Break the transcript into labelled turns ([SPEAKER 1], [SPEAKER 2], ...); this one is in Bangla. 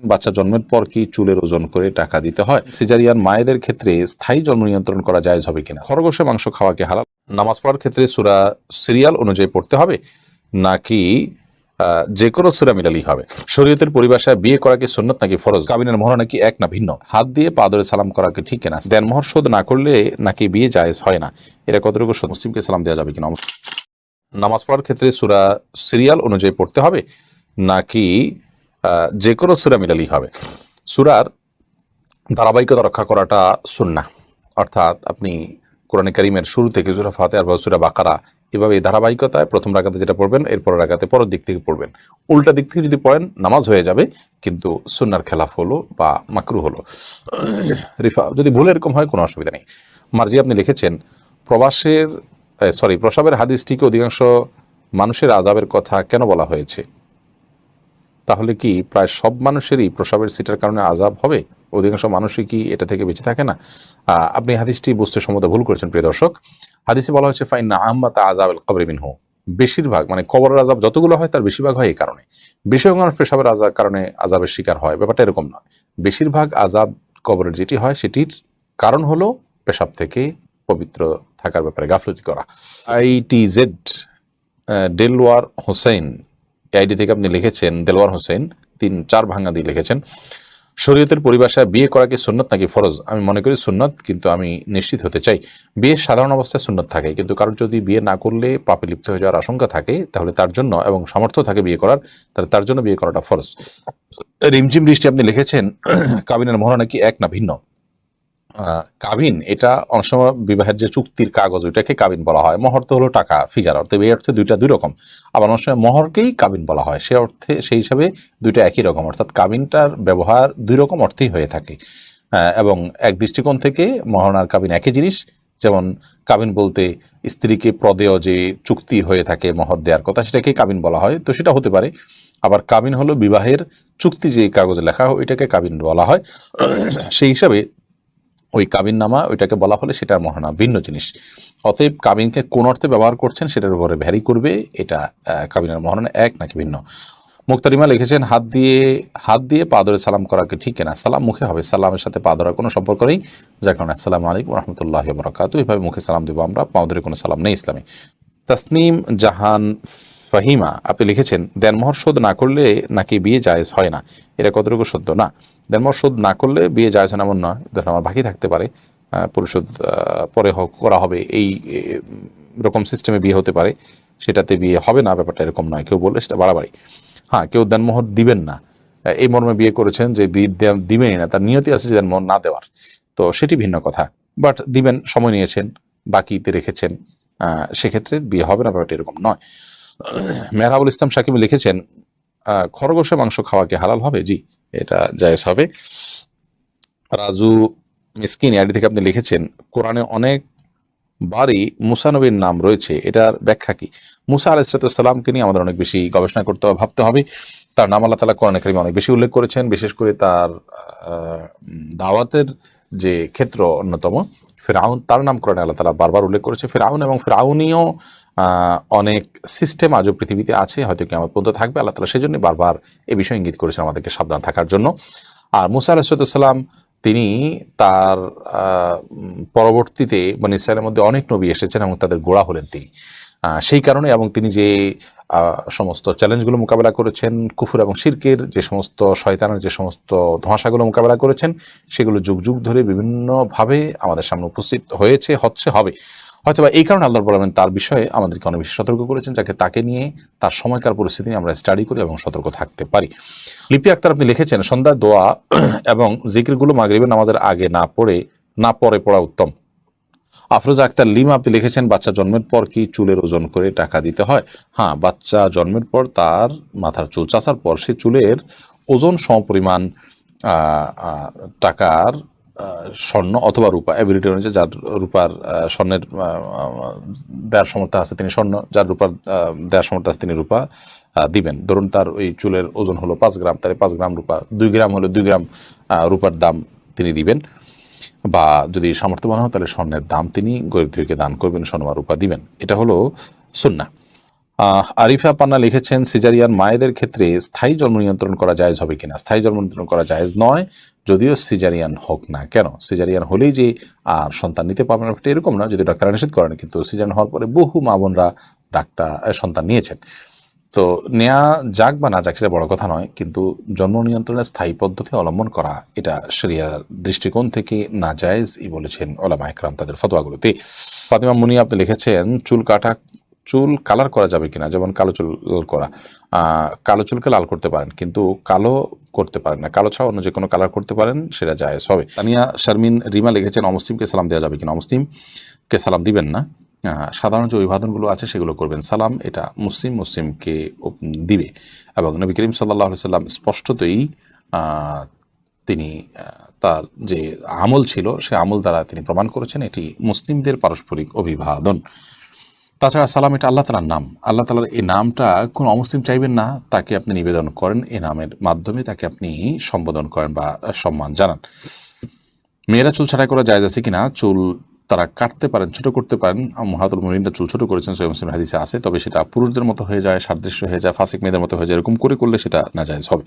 [SPEAKER 1] বাচ্চা জন্মের পর কি চুলের ওজন করে টাকা দিতে হয়? সিজারিয়ান মায়েদের ক্ষেত্রে স্থায়ী জন্ম নিয়ন্ত্রণ করা জায়েজ হবে কিনা? খরগোশে মাংস খাওয়াকে হালাল? নামাজ পড়ার ক্ষেত্রে সুরা সিরিয়াল অনুযায়ী পড়তে হবে নাকি যে কোনো সুরা মিলালি হবে? শরীয়তের পরিভাষায় বিয়ে করা কি সুন্নত নাকি ফরজ? কাবিনের মোহর নাকি এক না ভিন্ন? হাত দিয়ে পা ধরে সালাম করা কি ঠিক কিনা? দেন মোহর শোধ না করলে নাকি বিয়ে জায়েজ হয় না? এটা কতটুকু? মুসলিমকে সালাম দেওয়া যাবে কিনা? নামাজ পড়ার ক্ষেত্রে সুরা সিরিয়াল অনুযায়ী পড়তে হবে নাকি যে কোনো সুরা মিলালি হবে। সুরার ধারাবাহিকতা রক্ষা করাটা সুন্না অর্থাৎ আপনি কোরআনে করিমের শুরু থেকে সুরা ফাতে আর সুরা বাকারা এভাবে এই ধারাবাহিকতায় প্রথম রাখাতে যেটা পড়বেন এরপর রাখাতে পরের দিক থেকে পড়বেন। উল্টা দিক থেকে যদি পড়েন, নামাজ হয়ে যাবে, কিন্তু সুন্নার খেলাফ হলো বা মাকরু হলো। রিফা যদি ভুল এরকম হয়, কোনো অসুবিধা নেই। মার্জি আপনি লিখেছেন, প্রবাসের সরি প্রসাবের হাদিসটিকে অধিকাংশ মানুষের আজাবের কথা কেন বলা হয়েছে? তাহলে কি প্রায় সব মানুষেরই প্রসবের সিটের কারণে আজাব হবে? অধিকাংশ মানুষই কি এটা থেকে বেঁচে থাকে না? আপনি হাদিসটি বুঝতে সম্ভবত ভুল করেছেন, প্রিয় দর্শক। হাদিসে বলা হচ্ছে ফাইন না আহম্মত আজাব কবরে মিনহু। বেশিরভাগ মানে কবরের আজাব যতগুলো হয়, তার বেশিরভাগ হয় এই কারণে। বেশিরভাগ মানুষ পেশাবের আজাব কারণে আজাবের শিকার হয়। ব্যাপারটা এরকম নয়। বেশিরভাগ আজাব কবরের যেটি হয়, সেটির কারণ হলো পেশাব থেকে পবিত্র থাকার ব্যাপারে গাফলতি করা। I T Z Delwar Hossain ID থেকে আপনি লিখেছেন, দেলওয়ার হোসেন, তিন, চার ভাঙা দিয়ে লিখেছেন, শরীয়তের পরিভাষায় বিয়ে করা কি সুন্নত নাকি ফরজ? আমি মনে করি সুন্নত, কিন্তু আমি নিশ্চিত হতে চাই। বিয়ে সাধারণ অবস্থায় সুন্নত থাকে, কিন্তু কারোর যদি বিয়ে না করলে পাপে লিপ্ত হয়ে যাওয়ার আশঙ্কা থাকে, তাহলে তার জন্য এবং সামর্থ্য থাকে বিয়ে করার, তাহলে তার জন্য বিয়ে করাটা ফরজ। রিমঝিম বৃষ্টি আপনি লিখেছেন, কাবিনের মহড়া নাকি এক না ভিন্ন? কাবিন, এটা অনেক সময় বিবাহের যে চুক্তির কাগজ ওইটাকে কাবিন বলা হয়। মহর তো হলো টাকা ফিগার অর্থে এই অর্থে দুইটা দুই রকম। আবার অনেক সময় মহরকেই কাবিন বলা হয়, সে অর্থে, সেই হিসাবে দুইটা একই রকম। অর্থাৎ কাবিনটার ব্যবহার দুই রকম অর্থেই হয়ে থাকে। এবং এক দৃষ্টিকোণ থেকে মহরণ আর কাবিন একই জিনিস। যেমন কাবিন বলতে স্ত্রীকে প্রদেয় যে চুক্তি হয়ে থাকে মহর দেওয়ার কথা সেটাকে কাবিন বলা হয়, তো সেটা হতে পারে। আবার কাবিন হলো বিবাহের চুক্তি যে কাগজে লেখা হয়, ওইটাকে কাবিন বলা হয়। সেই হিসাবে ওই কাবিন নামা ওইটাকে বলা হলে সেটার মহানা ভিন্ন জিনিস। অতএব কাবিনকে কোন অর্থে ব্যবহার করছেন সেটার উপরে ভ্যারি করবে, এটা কাবিনের মহানা এক নাকি ভিন্ন। মুক্তারিমা লিখেছেন, হাত দিয়ে হাত দিয়ে পা ধরে সালাম করাকে ঠিক না সালাম মুখে হবে, সালামের সাথে পা ধরার কোনো সম্পর্ক নেই। যার কারণে আসসালামু আলাইকুম রহমতুল্লাহ বরাকাত এইভাবে মুখে সালাম দেবো আমরা পা ধরে কোনো সালাম নেই ইসলামে। তাসনিম জাহান ফাহিমা, আপনি লিখেছেন দেনমোহর শোধ না করলে নাকি বিয়ে জায়েজ হয় না? এটা কতটুকু সত্য? না দেনমোহর শোধ না করলে বিয়ে জায়েজ হয় না এমন নয়। ধরেন আমার বাকি থাকতে পারে পরিশোধ পরে হোক, করা হবে, এই রকম সিস্টেমে বিয়ে হতে পারে, সেটাতে বিয়ে হবে না, ব্যাপারটা এরকম নয়, কেউ বললে সেটা বাড়াবাড়ি। হ্যাঁ কেউ দেনমোহর দিবেন না। এই মর্মে বিয়ে করেছেন যে বিয়ে দিবেনই না, তার নিয়তি আছে যে দেনমোহর না দেওয়ার, তো সেটি ভিন্ন কথা বাট দিবেন, সময় নিয়েছেন, বাকিতে রেখেছেন সেক্ষেত্রে বিয়ে হবে না ব্যাপারটা এরকম নয়। মেহরাবুল ইসলাম সাকিব লিখেছেন আহ, খরগোশের মাংস খাওয়া কি হালাল হবে? জি এটা জায়েজ হবে। রাজু মিসকিন আইডি থেকে আপনি লিখেছেন কোরআনে অনেক বারই মুসা নবীর নাম রয়েছে এটার ব্যাখ্যা কি? মুসা আলাইসালামকে নিয়ে আমাদের অনেক বেশি গবেষণা করতে হবে ভাবতে হবে। তার নাম আল্লাহ তালা কোরআন কারিমে অনেক বেশি উল্লেখ করেছেন বিশেষ করে তার দাওয়াতের যে ক্ষেত্র অন্যতম। ফেরাউন তার নাম করেন আল্লাহ তালা বারবার উল্লেখ করেছে ফেরাউন এবং ফেরাউনিও আহ, অনেক সিস্টেম আজও পৃথিবীতে আছে হয়তো কি আমার পর্যন্ত থাকবে আল্লাহ তালা সেই জন্য বারবার এ বিষয়ে ইঙ্গিত করেছেন আমাদেরকে সাবধান থাকার জন্য। আর মুসা আলাহিসাল্লাম তিনি তার পরবর্তীতে মানে ইসরায়েলের মধ্যে অনেক নবী এসেছেন এবং তাদের গোড়া হলেন তিনি। সেই কারণে এবং তিনি যে সমস্ত চ্যালেঞ্জগুলো মোকাবেলা করেছেন, কুফুর এবং শিরকের যে সমস্ত শয়তানের যে সমস্ত ধোঁয়াশাগুলো মোকাবেলা করেছেন, সেগুলো যুগ যুগ ধরে বিভিন্নভাবে আমাদের সামনে উপস্থিত হয়েছে, হচ্ছে, হবে। হয়তো বা এই কারণে আল্লাহ বলবেন তার বিষয়ে আমাদেরকে অনেক বেশি সতর্ক করেছেন, যাকে তাকে নিয়ে তার সময়কার পরিস্থিতি নিয়ে আমরা স্টাডি করি এবং সতর্ক থাকতে পারি। লিপি আক্তার আপনি লিখেছেন, সন্ধ্যা, দোয়া এবং জিকিরগুলো মাগরিবের নামাজের আগে না পড়ে, না পরে পড়া উত্তম। আফরোজ আক্তার লিম আপনি লিখেছেন বাচ্চা জন্মের পর কি চুলের ওজন করে টাকা দিতে হয়? হ্যাঁ বাচ্চা জন্মের পর তার মাথার চুল চাষার পর সে চুলের ওজন সমপরিমাণ টাকার স্বর্ণ অথবা রূপা এবিলিটি অনুযায়ী যার রূপার স্বর্ণের দেওয়ার সমর্থ আছে তিনি স্বর্ণ যার রূপার আহ, দেওয়ার সমর্থ আছে তিনি রূপা দিবেন। ধরুন তার ওই চুলের ওজন হলো পাঁচ গ্রাম তাহলে পাঁচ গ্রাম রূপা দুই গ্রাম হলো দুই গ্রাম রূপার দাম তিনি দিবেন। বা যদি সামর্থ্যবান হয় তাহলে স্বর্ণের দাম তিনি গরিব দুইকে দান করবেন স্বর্ণ বা রূপা দিবেন। এটা হলো সুন্না আরিফা পান্না লিখেছেন সিজারিয়ান মায়েদের ক্ষেত্রে স্থায়ী জন্ম নিয়ন্ত্রণ করা জায়েজ হবে কিনা? স্থায়ী জন্ম নিয়ন্ত্রণ করা জায়েজ নয় যদিও সিজারিয়ান হোক না কেন। সিজারিয়ান হলেই যে আর সন্তান নিতে পারবেন না, এরকম না যদি ডাক্তার নিষেধ করেন কিন্তু সিজারিয়ান হওয়ার পরে বহু মা বোনরা ডাক্তার সন্তান নিয়েছেন। তো নেয়া যাক বা না যাক সেটা বড় কথা নয়, কিন্তু জন্ম নিয়ন্ত্রণের স্থায়ী পদ্ধতি অবলম্বন করা এটা শরিয়ার দৃষ্টিকোণ থেকে না জায়েজই বলেছেন ওলামা একরাম তাদের ফতোয়াগুলোতে। ফাতিমা মুনি আপনি লিখেছেন, চুল কাটা, চুল কালার করা যাবে কিনা? যেমন কালো চুল করা। কালো চুলকে লাল করতে পারেন, কিন্তু কালো করতে পারেন না। কালো ছাড়া অন্য যে কোনো কালার করতে পারেন, সেটা জায়েজ হবে। তানিয়া শারমিন রিমা লিখেছেন, অমুসলিমকে সালাম দেওয়া যাবে কিনা? অমুসলিমকে সালাম দিবেন না? সাধারণ যে অভিবাদনগুলো আছে সেগুলো করবেন। সালাম, এটা মুসলিম মুসলিমকে দিবে। এবং নবী করিম সাল্লাহ সাল্লাম স্পষ্টতই তিনি তার যে আমল ছিল, সে আমল দ্বারা তিনি প্রমাণ করেছেন, এটি মুসলিমদের পারস্পরিক অভিবাদন। তাছাড়া সালাম, এটা আল্লাহ তালার নাম। আল্লাহ তালার এই নামটা কোনো অমুসলিম চাইবেন না, তাকে আপনি নিবেদন করেন এই নামের মাধ্যমে তাকে আপনি সম্বোধন করেন বা সম্মান জানান। মেয়েরা চুল ছাড়াই করা যায় আছে কিনা? চুল তারা কাটতে পারেন, ছোট করতে পারেন। মহাতুল মরিনটা চুল ছোট করেছেন, সৈয়দ মুসলিম হাদিসে আছে। তবে সেটা পুরুষদের মতো হয়ে যায়, সাদৃশ্য হয়ে যায়, ফাসিক মেয়েদের মতো হয়ে যায়। এরকম করে করলে সেটা না যায় হবে।